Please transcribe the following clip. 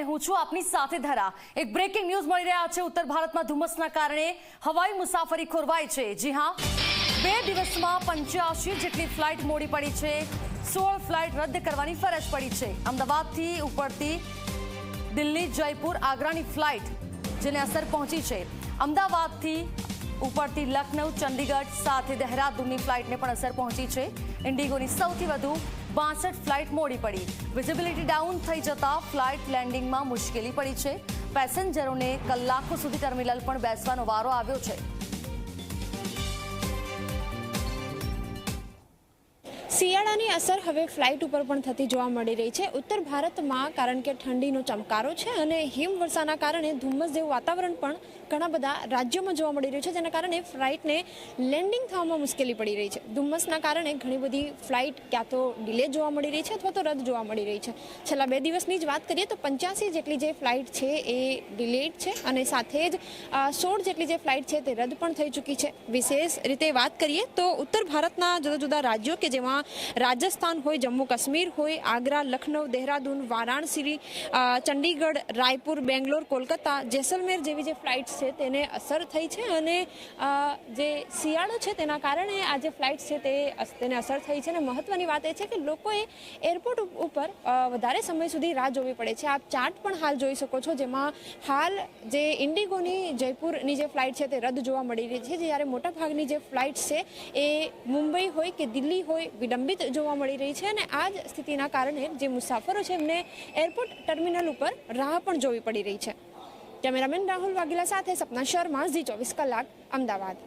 અને હું છું આપની સાથે ધરા એક બ્રેકિંગ ન્યૂઝ મળી રહ્યા છે ઉત્તર ભારતમાં ધુમ્મસના કારણે હવાઈ મુસાફરી ખોરવાઈ છે જી હા બે દિવસમાં પંચ્યાસી જેટલી ફ્લાઇટ મોડી પડી છે સોળ ફ્લાઇટ રદ કરવાની ફરજ પડી છે અમદાવાદથી ઉપડતી દિલ્હી જયપુર આગ્રાની ફ્લાઇટ જેને અસર પહોંચી છે અમદાવાદથી ઉપડતી લખનઉ, ચંદીગઢ સાથે દહેરાદૂનની ફ્લાઇટને પણ અસર પહોંચી છે. ઇન્ડિગોની સૌથી વધુ બાસઠ ફ્લાઇટ મોડી પડી. વિઝિબિલિટી ડાઉન થઈ જતા ફ્લાઇટ લેન્ડિંગમાં મુશ્કેલી પડી છે. પેસેન્જરોને કલાકો સુધી ટર્મિનલ પણ બેસવાનો વારો આવ્યો છે. શિયાળાની અસર હવે ફ્લાઇટ ઉપર પણ થતી જોવા મળી રહી છે. ઉત્તર ભારતમાં કારણ કે ઠંડીનો ચમકારો છે અને હિમવર્ષાના કારણે ધુમ્મસ જેવું વાતાવરણ પણ ઘણા બધા રાજ્યોમાં જોવા મળી રહ્યું છે, જેના કારણે ફ્લાઇટને લેન્ડિંગ થવામાં મુશ્કેલી પડી રહી છે. ધુમ્મસના કારણે ઘણી બધી ફ્લાઇટ ક્યાં તો ડિલે જોવા મળી રહી છે અથવા તો રદ જોવા મળી રહી છે. છેલ્લા બે દિવસની જ વાત કરીએ તો પંચ્યાસી જેટલી જે ફ્લાઇટ છે એ ડિલેડ છે અને સાથે જ સોળ જેટલી જે ફ્લાઇટ છે તે રદ પણ થઈ ચૂકી છે. વિશેષ રીતે વાત કરીએ તો ઉત્તર ભારતના જુદા જુદા રાજ્યો કે જેમાં રાજસ્થાન હોય, જમ્મુ કાશ્મીર હોય, આગ્રા લખનઉ દહેરાદૂન, વારાણસી ચંડીગઢ, રાયપુર, બેંગ્લોર, કોલકાતા, જેસલમેર જેવી જે ફ્લાઇટ્સ છે તેને અસર થઈ છે અને જે શિયાળો છે તેના કારણે આ જે ફ્લાઇટ છે તેને અસર થઈ છે અને મહત્વની વાત એ છે કે લોકોએ એરપોર્ટ ઉપર વધારે સમય સુધી રાહ જોવી પડે છે. આપ ચાર્ટ પણ હાલ જોઈ શકો છો જેમાં હાલ જે ઇન્ડિગોની જયપુરની જે ફ્લાઇટ છે તે રદ જોવા મળી રહી છે. જ્યારે મોટાભાગની જે ફ્લાઇટ છે એ મુંબઈ હોય કે દિલ્હી હોય વિલંબિત જોવા મળી રહી છે અને આ જ સ્થિતિના કારણે જે મુસાફરો છે એમને એરપોર્ટ ટર્મિનલ ઉપર રાહ પણ જોવી પડી રહી છે. કેમેરામેન રાહુલ વાઘેલા સાથે સપના શર્મા ઝી ચોવીસ કલાક, અમદાવાદ.